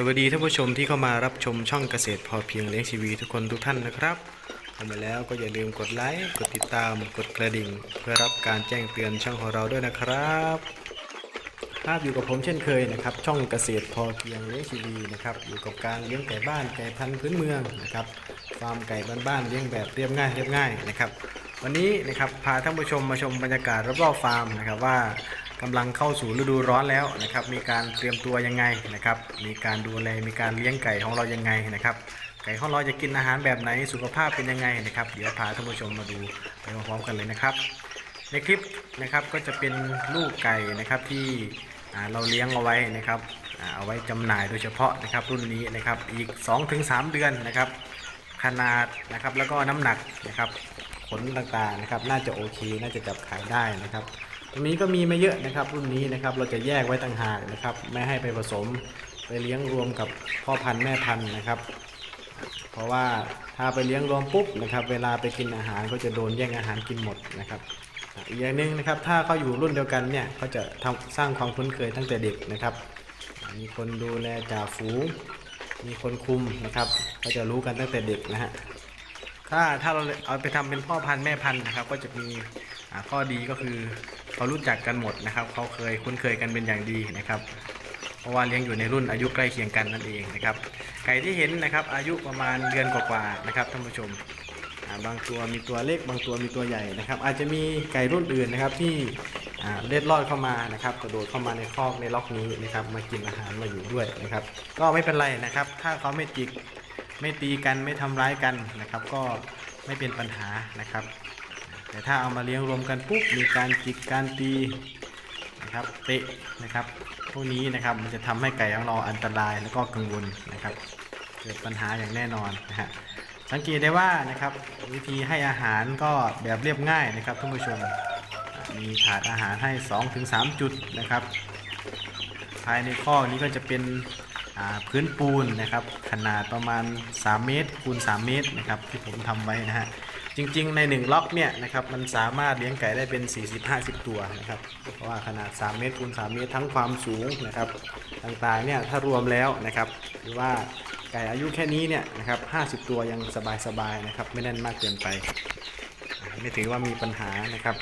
สวัสดีท่านผู้ชมที่เข้ามารับชมช่องเกษตรพอเพียงเลี้ยงชีวีทุกคนทุกท่านนะครับเข้ามาแล้วก็อย่าลืมกดไลค์กดติดตามกดกระดิ่ง เพื่อรับการแจ้งเตือนช่องของเราด้วยนะครับครับอยู่กับผมเช่นเคยนะครับ ช่องเกษตรพอเพียงเลี้ยงชีวีนะครับอยู่กับการเลี้ยงไก่บ้านไก่พันธุ์พื้นเมืองนะครับฟาร์มไก่บ้านๆเลี้ยงแบบเรียบง่ายเรียบง่ายนะครับ วันนี้นะครับพาท่านผู้ชมมาชมบรรยากาศรอบๆฟาร์มนะครับว่า กำลังเข้าสู่ฤดูร้อนแล้วนะครับ มีการเตรียมตัวยังไงนะครับ มีการดูแล มีการเลี้ยงไก่ของเรายังไงนะครับ ไก่ของเราจะกินอาหารแบบไหน สุขภาพเป็นยังไงนะครับ เดี๋ยวพาท่านผู้ชมมาดูไปพร้อมๆกันเลยนะครับ ในคลิปนะครับก็จะเป็นลูกไก่นะครับที่เราเลี้ยงเอาไว้นะครับเอาไว้จำหน่ายโดยเฉพาะนะครับรุ่นนี้นะครับอีก 2-3 เดือนนะครับ ขนาดนะครับแล้วก็น้ำหนักนะครับ ผลต่างๆนะครับ น่าจะโอเค น่าจะจับขายได้นะครับ ตรงนี้ก็มีไม่เยอะนะครับรุ่นนี้นะครับเราจะแยกไว้ต่างหากนะครับ ไม่ให้ไปผสมไปเลี้ยงรวมกับพ่อพันธุ์แม่พันธุ์นะครับ เพราะว่าถ้าไปเลี้ยงรวมปุ๊บนะครับ เวลาไปกินอาหารก็จะโดนแย่งอาหารกินหมดนะครับอีกอย่างหนึ่งนะครับถ้าเขาอยู่รุ่นเดียวกันเนี่ยก็จะทำสร้างความคุ้นเคยตั้งแต่เด็กนะครับ มีคนดูแลจ่าฝูงมีคนคุมนะครับ ก็จะรู้กันตั้งแต่เด็กนะฮะถ้าถ้าเราเอาไปทำเป็นพ่อพันธุ์แม่พันธุ์นะครับ ก็จะมีข้อดีก็คือ เขารู้จักกันหมดนะครับ เขาเคยคุ้นเคยกันเป็นอย่างดีนะครับ เพราะว่าเลี้ยงอยู่ในรุ่นอายุใกล้เคียงกันนั่นเองนะครับ ไก่ที่เห็นนะครับ อายุประมาณเดือนกว่าๆนะครับท่านผู้ชมบางตัวมีตัวเล็กบางตัวมีตัวใหญ่นะครับ อาจจะมีไก่รุ่นอื่นนะครับที่เล็ดลอดเข้ามานะครับ กระโดดเข้ามาในคอกในล็อกนี้นะครับ มากินอาหารมาอยู่ด้วยนะครับ ก็ไม่เป็นไรนะครับ ถ้าเขาไม่จิกไม่ตีกันไม่ทำร้ายกันนะครับ ก็ไม่เป็นปัญหานะครับ แต่ถ้าเอามาเลี้ยงรวมกันปุ๊บมีการจิกการตีนะครับเตะนะครับพวกนี้นะครับมันจะทำให้ไก่ของเราอันตรายแล้วก็กังวลนะครับ เกิดปัญหาอย่างแน่นอนนะฮะสังเกตได้ว่านะครับวิธีให้อาหารก็แบบเรียบง่ายนะครับท่านผู้ชมมีถาดอาหารให้ 2-3 จุดนะครับ ภายในข้อนี้ก็จะเป็นพื้นปูนนะครับ ขนาดประมาณ 3 เมตรคูณ 3 เมตรนะครับที่ผมทำไว้นะฮะ จริงๆใน 1 ล็อกเนี่ยนะครับมันสามารถเลี้ยงไก่ได้เป็น 40-50 ตัวนะครับเพราะว่าขนาด 3 เมตรคูณ3เมตรทั้งความสูงนะครับต่างๆเนี่ยถ้ารวมแล้วนะครับหรือว่าไก่อายุแค่นี้เนี่ยนะครับ50 ตัวยังสบายๆนะครับไม่แน่นมากเกินไป ไม่ถือว่ามีปัญหานะครับ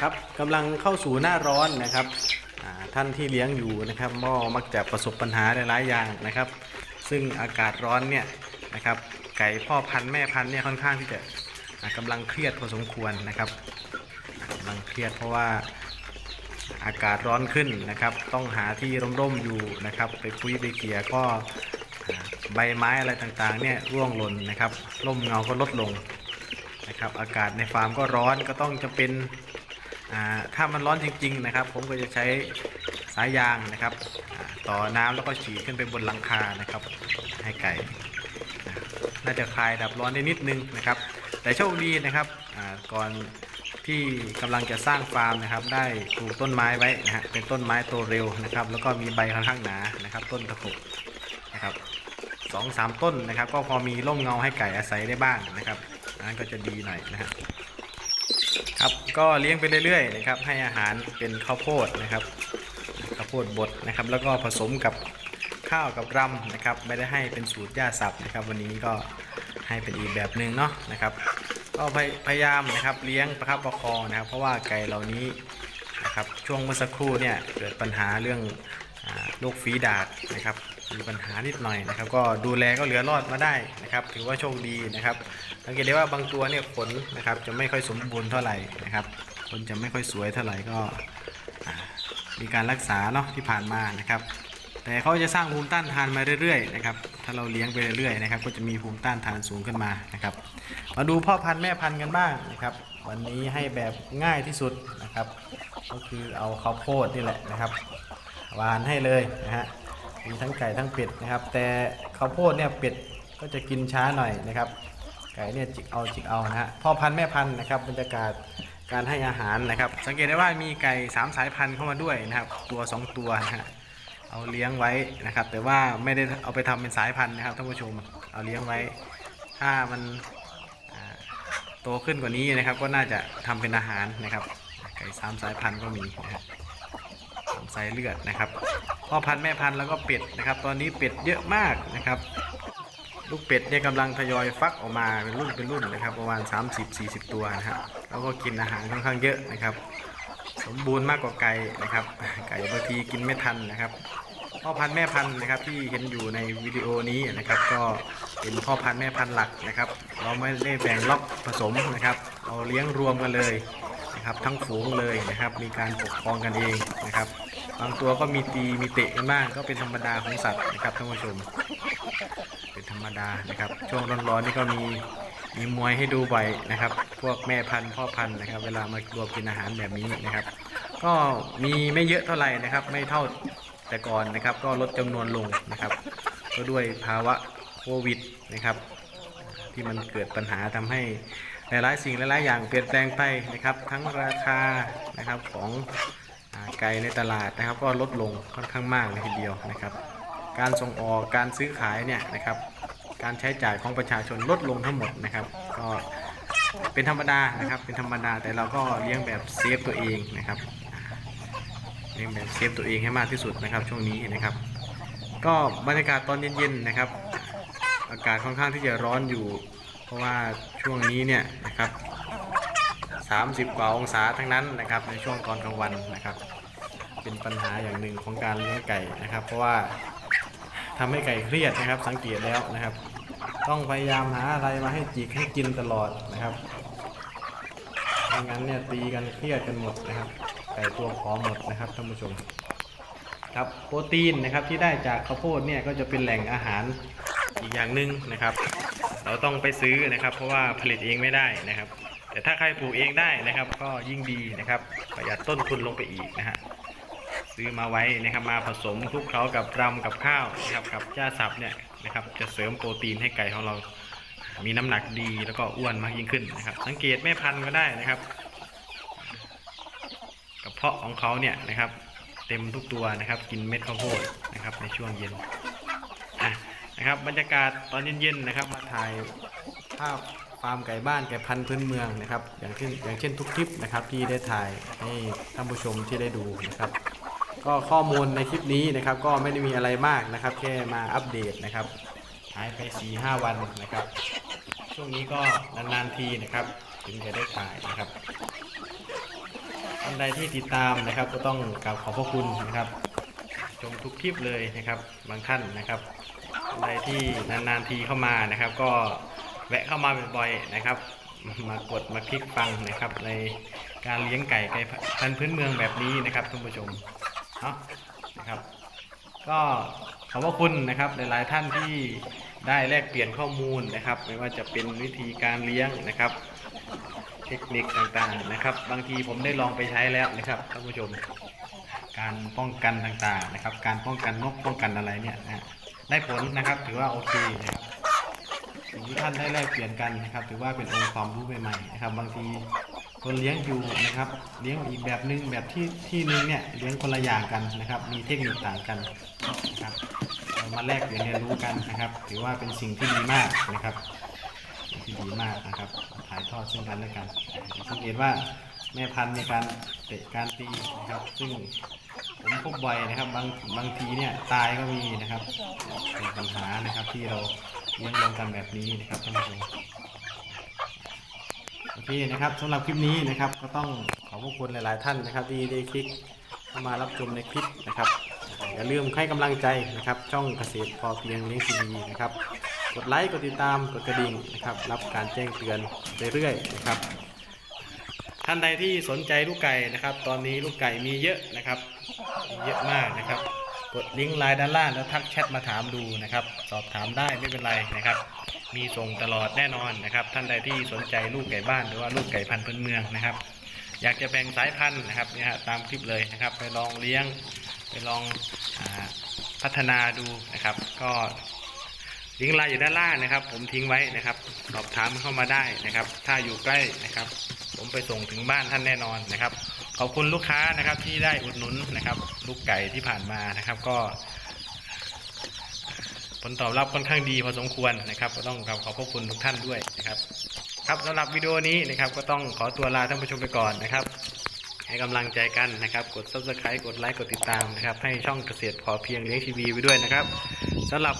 ครับกำลังเข้าสู่หน้าร้อนนะครับท่านที่เลี้ยงอยู่นะครับก็มักจะประสบปัญหาหลายๆอย่างนะครับ ซึ่งอากาศร้อนเนี่ยนะครับ ก่พ่อพันธุ์แม่พันธุ์เนี่ยค่อนข้างที่จะอ่ากำลังเครียดพอสมควรนะครับอ่ากำลังเครียดเพราะว่าอากาศร้อนขึ้นนะครับ ต้องหาที่ร่มๆอยู่นะครับ ไปคุยไปเกี่ยก็ใบไม้อะไรต่างๆเนี่ยร่วงหล่นนะครับร่มเงาก็ลดลงนะครับ อากาศในฟาร์มก็ร้อนก็ต้องจะเป็นถ้ามันร้อนจริง ๆ นะครับ ผมก็จะใช้สายยางนะครับ ต่อน้ำแล้วก็ฉีดขึ้นไปบนหลังคานะครับ ให้ไก่ น่าจะคลายดับร้อนได้นิดนึงนะครับ แต่โชคดีนะครับก่อนที่กำลังจะสร้างฟาร์มนะครับ ได้ปลูกต้นไม้ไว้นะฮะเป็นต้นไม้โตเร็วนะครับ แล้วก็มีใบค่อนข้างหนานะครับ ต้นตะขบนะครับสองสามต้นนะครับ ก็พอมีร่มเงาให้ไก่อาศัยได้บ้างนะครับอันนั้นก็จะดีหน่อยนะฮะครับก็เลี้ยงไปเรื่อยๆนะครับให้อาหารเป็นข้าวโพดนะครับข้าวโพดบดนะครับ แล้วก็ผสมกับ ข้าวกับรำนะครับ ไม่ได้ให้เป็นสูตรย่าสับนะครับ วันนี้ก็ให้เป็นอีกแบบหนึ่งเนาะนะครับ ก็พยายามนะครับเลี้ยงประคับประคองนะครับ เพราะว่าไก่เหล่านี้นะครับช่วงเมื่อสักครู่เนี่ยเกิดปัญหาเรื่องโรคฝีดาษนะครับมีปัญหานิดหน่อยนะครับ ก็ดูแลก็เหลือรอดมาได้นะครับถือว่าโชคดีนะครับสังเกตได้ว่าบางตัวเนี่ยขนนะครับจะไม่ค่อยสมบูรณ์เท่าไหร่นะครับขนจะไม่ค่อยสวยเท่าไหร่ก็มีการรักษาเนาะที่ผ่านมานะครับ แต่เขาจะสร้างภูมิต้านทานมาเรื่อยๆนะครับถ้าเราเลี้ยงไปเรื่อยๆนะครับก็จะมีภูมิต้านทานสูงขึ้นมานะครับมาดูพ่อพันธุ์แม่พันธุ์กันบ้างนะครับวันนี้ให้แบบง่ายที่สุดนะครับ ก็คือเอาข้าวโพดนี่แหละนะครับหวานให้เลยนะฮะมีทั้งไก่ทั้งเป็ดนะครับ แต่ข้าวโพดเนี่ยเป็ดก็จะกินช้าหน่อยนะครับ ไก่เนี่ยจิกเอาจิกเอานะฮะพ่อพันธุ์แม่พันธุ์นะครับบรรยากาศการให้อาหารนะครับ สังเกตได้ว่ามีไก่สามสายพันธุ์เข้ามาด้วยนะครับ ตัวสองตัวนะฮะ เอาเลี้ยงไว้นะครับ แต่ว่าไม่ได้เอาไปทำเป็นสายพันธุ์นะครับท่านผู้ชมเอาเลี้ยงไว้ ถ้ามันโตขึ้นกว่านี้นะครับ ก็น่าจะทำเป็นอาหารนะครับไก่สามสายพันธุ์ก็มีนะฮะสามสายเลือดนะครับพ่อพันธุ์แม่พันธุ์แล้วก็เป็ดนะครับ ตอนนี้เป็ดเยอะมากนะครับ ลูกเป็ดเนี่ยกำลังทยอยฟักออกมาเป็นรุ่นเป็นรุ่นนะครับ ประมาณ 30-40 ตัวนะครับแล้วก็กินอาหารค่อนข้างเยอะนะครับ สมบูรณ์มากกว่าไก่นะครับ ไก่บางทีกินไม่ทันนะครับ พ่อพันธุ์แม่พันธุ์นะครับที่เห็นอยู่ในวิดีโอนี้นะครับ ก็เป็นพ่อพันธุ์แม่พันธุ์หลักนะครับ เราไม่ได้แบ่งล็อกผสมนะครับ เราเลี้ยงรวมกันเลยนะครับ ทั้งฝูงเลยนะครับ มีการปกครองกันเองนะครับ บางตัวก็มีตีมีเตะกันบ้างก็เป็นธรรมดาของสัตว์นะครับท่านผู้ชม เป็นธรรมดานะครับ ช่วงร้อนๆนี่ก็มีมีมวยให้ดูบ่อยนะครับ พวกแม่พันธุ์พ่อพันธุ์นะครับ เวลามารวมกินอาหารแบบนี้นะครับ ก็มีไม่เยอะเท่าไหร่นะครับ ไม่เท่า แต่ก่อนนะครับ ก็ลดจำนวนลงนะครับ ก็ด้วยภาวะโควิดนะครับ ที่มันเกิดปัญหาทำให้หลายๆสิ่งหลายๆอย่างเปลี่ยนแปลงไปนะครับ ทั้งราคานะครับของไก่ในตลาดนะครับ ก็ลดลงค่อนข้างมากเลยทีเดียวนะครับ การส่งออกการซื้อขายเนี่ยนะครับ การใช้จ่ายของประชาชนลดลงทั้งหมดนะครับ ก็เป็นธรรมดานะครับเป็นธรรมดาแต่เราก็เลี้ยงแบบเซฟตัวเองนะครับ เลี้ยงแบบเซฟตัวเองให้มากที่สุดนะครับช่วงนี้นะครับ ก็บรรยากาศตอนเย็นๆนะครับ อากาศค่อนข้างที่จะร้อนอยู่ เพราะว่าช่วงนี้เนี่ยนะครับ30 กว่าองศาทั้งนั้นนะครับ ในช่วงตอนกลางวันนะครับ เป็นปัญหาอย่างหนึ่งของการเลี้ยงไก่นะครับ เพราะว่าทำให้ไก่เครียดนะครับ สังเกตแล้วนะครับ ต้องพยายามหาอะไรมาให้จิกให้กินตลอดนะครับไม่งั้นเนี่ยตีกันเครียดกันหมดนะครับ ไก่ตัวพร้อมหมดนะครับท่านผู้ชม ครับโปรตีนนะครับที่ได้จากข้าวโพดเนี่ยก็จะเป็นแหล่งอาหารอีกอย่างหนึ่งนะครับ เราต้องไปซื้อนะครับ เพราะว่าผลิตเองไม่ได้นะครับ แต่ถ้าใครปลูกเองได้นะครับ ก็ยิ่งดีนะครับ ประหยัดต้นทุนลงไปอีกนะฮะซื้อมาไว้นะครับมาผสมคลุกเคล้ากับรำกับข้าวนะครับกับหญ้าสับเนี่ยนะครับจะเสริมโปรตีนให้ไก่ของเรา มีน้ำหนักดีแล้วก็อ้วนมากยิ่งขึ้นนะครับ สังเกตแม่พันธุ์ก็ได้นะครับ เพาะของเขาเนี่ยนะครับ เต็มทุกตัวนะครับ กินเม็ดข้าวโพดนะครับในช่วงเย็นนะครับบรรยากาศตอนเย็นๆนะครับ มาถ่ายภาพฟาร์มไก่บ้านไก่พันธุ์พื้นเมืองนะครับ อย่างเช่นอย่างเช่นทุกคลิปนะครับที่ได้ถ่ายให้ท่านผู้ชมที่ได้ดูนะครับ ก็ข้อมูลในคลิปนี้นะครับ ก็ไม่ได้มีอะไรมากนะครับ แค่มาอัปเดตนะครับหายไป4-5หวันนะครับ ช่วงนี้ก็นานๆทีนะครับ ถึงจะได้ถ่ายนะครับ ท่านใดที่ติดตามนะครับ ก็ต้องกราบขอบพระคุณนะครับ ชมทุกคลิปเลยนะครับ บางท่านนะครับท่านใดที่นานๆทีเข้ามานะครับ ก็แวะเข้ามาบ่อยๆนะครับ มากดมาคลิกฟังนะครับ ในการเลี้ยงไก่ไก่พันธุ์พื้นเมืองแบบนี้นะครับท่านผู้ชมเนาะนะครับ ก็ขอบพระคุณนะครับหลายๆท่านที่ได้แลกเปลี่ยนข้อมูลนะครับ ไม่ว่าจะเป็นวิธีการเลี้ยงนะครับ ทคนิคต่างๆนะครับ บางทีผมได้ลองไปใช้แล้วนะครับท่านผู้ชม การป้องกันต่างๆนะครับ การป้องกันนกป้องกันอะไรเนี่ยนะฮะได้ผลนะครับถือว่าโอเคนะครับสิ่งที่ท่านได้แลกเปลี่ยนกันนะครับ ถือว่าเป็นองค์ความรู้ใหม่ๆนะครับ บางทีคนเลี้ยงอยู่นะครับ เลี้ยงอีกแบบนึงแบบที่ที่นึงเนี่ยเลี้ยงคนละอย่างกันนะครับ มีเทคนิคต่างกันนะครับมาแลกเปลี่ยนเรียนรู้กันนะครับ ถือว่าเป็นสิ่งที่ดีมากนะครับ ที่ดีมากนะครับ ถ่ายทอดซึ่งกันและกันสังเกตว่าแม่พันธุ์ในการเตะการตีนะครับ ซึ่งผมพบบ่อยนะครับบางบางทีเนี่ยตายก็มีนะครับเป็นปัญหานะครับที่เราเลี้ยงรวมกันแบบนี้นะครับท่านผู้ชมโอเคนะครับสำหรับคลิปนี้นะครับ ก็ต้องขอบพระคุณหลาย ๆ ท่านนะครับ ที่ได้คลิกเข้ามารับชมในคลิปนะครับอย่าลืมให้กำลังใจนะครับ ช่องเกษตรพอเพียงเลี้ยงทีวีนะครับ กดไลค์ กดติดตาม กดกระดิ่งนะครับ รับการแจ้งเตือนเรื่อยๆนะครับ ท่านใดที่สนใจลูกไก่นะครับ ตอนนี้ลูกไก่มีเยอะนะครับมีเยอะมากนะครับ กดลิงก์ไลน์ด้านล่างแล้วทักแชทมาถามดูนะครับ สอบถามได้ไม่เป็นไรนะครับ มีส่งตลอดแน่นอนนะครับ ท่านใดที่สนใจลูกไก่บ้านหรือว่าลูกไก่พันธุ์พื้นเมืองนะครับ อยากจะแบ่งสายพันธุ์นะครับเนี่ยฮะตามคลิปเลยนะครับ ไปลองเลี้ยง ไปลองอพัฒนาดูนะครับ ก็ ลิงก์ไลน์อยู่ด้านล่างนะครับ ผมทิ้งไว้นะครับ สอบถามเข้ามาได้นะครับ ถ้าอยู่ใกล้นะครับ ผมไปส่งถึงบ้านท่านแน่นอนนะครับ ขอบคุณลูกค้านะครับที่ได้อุดหนุนนะครับ ลูกไก่ที่ผ่านมานะครับ ก็ ผลตอบรับค่อนข้างดีพอสมควรนะครับ ก็ต้องขอขอบพระคุณทุกท่านด้วยนะครับ ครับสำหรับวิดีโอนี้นะครับ ก็ต้องขอตัวลาท่านผู้ชมไปก่อนนะครับให้กำลังใจกันนะครับ กด subscribe กดไลค์ กดติดตามนะครับ ให้ช่องเกษตรพอเพียงเลี้ยงทีวีไปด้วยนะครับสำหรับ